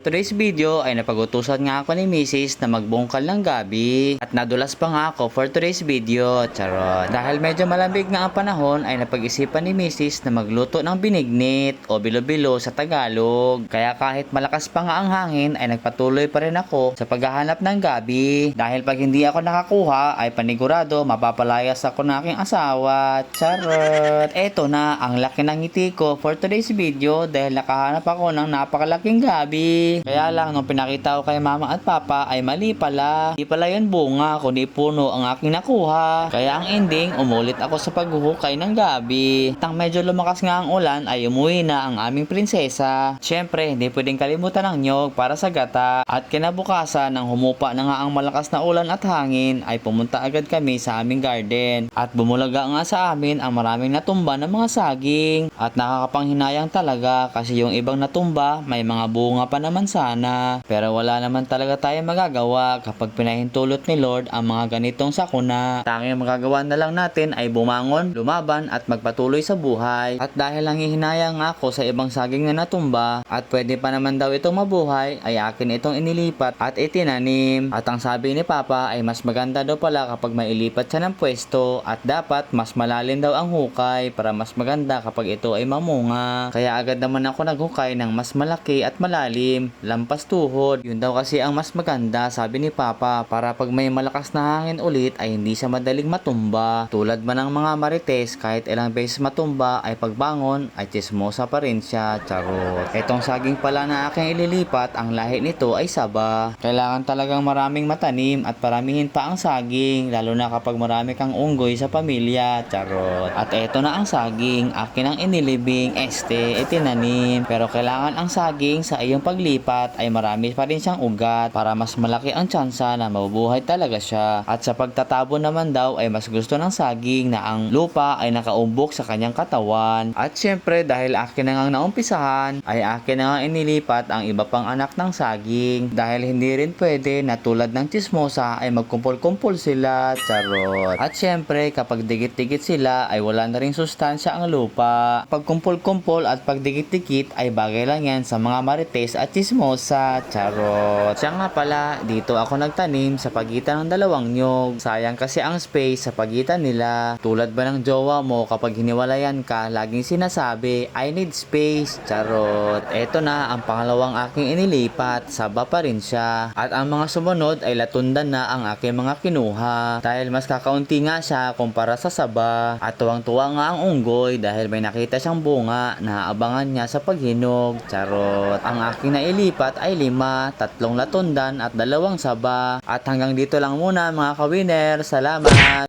Today's video ay napagutusan nga ako ni Mrs. na magbungkal ng gabi at nadulas pa nga ako for today's video, charot. Dahil medyo malamig nga ang panahon ay napag-isipan ni Mrs. na magluto ng binignit o bilo-bilo sa Tagalog. Kaya kahit malakas pa nga ang hangin ay nagpatuloy pa rin ako sa paghahanap ng gabi. Dahil pag hindi ako nakakuha ay panigurado mapapalayas ako ng aking asawa, charot. Eto na ang laki ng ngiti ko for today's video dahil nakahanap ako ng napakalaking gabi. Kaya lang, nung pinakita ko kay mama at papa ay mali pala. Di pala yun bunga, kundi puno ang aking nakuha. Kaya ang ending, umulit ako sa paghuhukay ng gabi. Tang medyo lumakas nga ang ulan ay umuwi na ang aming prinsesa. Siyempre, hindi pwedeng kalimutan ng nyog para sa gata. At kinabukasan, nang humupa na nga ang malakas na ulan at hangin, ay pumunta agad kami sa aming garden. At bumulaga nga sa amin ang maraming natumba ng mga saging. At nakakapanghinayang talaga kasi yung ibang natumba, may mga bunga pa naman sana. Pero wala naman talaga tayo magagawa kapag pinahintulot ni Lord ang mga ganitong sakuna. Tanging magagawa na lang natin ay bumangon, lumaban at magpatuloy sa buhay. At dahil nangihinayang nga ako sa ibang saging na natumba at pwede pa naman daw itong mabuhay, ay akin itong inilipat at itinanim. At ang sabi ni Papa ay mas maganda daw pala kapag mailipat siya ng pwesto at dapat mas malalim daw ang hukay para mas maganda kapag ito ay mamunga. Kaya agad naman ako naghukay ng mas malaki at malalim, lampas tuhod. Yun daw kasi ang mas maganda sabi ni Papa para pag may malakas na hangin ulit ay hindi siya madaling matumba. Tulad man ng mga marites kahit ilang beses matumba ay pagbangon ay chismosa pa rin siya. Charot. Etong saging pala na aking ililipat ang lahi nito ay saba. Kailangan talagang maraming matanim at paramihin pa ang saging lalo na kapag marami kang unggoy sa pamilya. Charot. At eto na ang saging. Akin ang inilibing. Este, itinanim. Pero kailangan ang saging sa iyong paglipat ay marami pa rin siyang ugat para mas malaki ang tsansa na mabubuhay talaga siya. At sa pagtatabo naman daw ay mas gusto ng saging na ang lupa ay nakaumbok sa kanyang katawan. At syempre dahil akin na nga naumpisahan ay akin na nga inilipat ang iba pang anak ng saging. Dahil hindi rin pwede na tulad ng chismosa ay magkumpol-kumpol sila. Charot. At syempre kapag dikit-dikit sila ay wala na rin sustansya ang lupa. Pag kumpol-kumpol at pag dikit-dikit ay bagay lang yan sa mga marites at chismosa. Charot. Siya nga pala, dito ako nagtanim sa pagitan ng dalawang nyog. Sayang kasi ang space sa pagitan nila. Tulad ba ng jowa mo kapag hiniwalayan ka, laging sinasabi, I need space. Charot. Eto na ang pangalawang aking inilipat. Saba pa rin siya. At ang mga sumunod ay latundan na ang aking mga kinuha. Dahil mas kakaunti nga siya kumpara sa saba. At tuwang-tuwa nga ang unggoy dahil may nakita siyang bunga na abangan niya sa paghinog. Charot. Ang aking nailipat ay lima, tatlong latundan at dalawang saba. At hanggang dito lang muna mga kawiner. Salamat!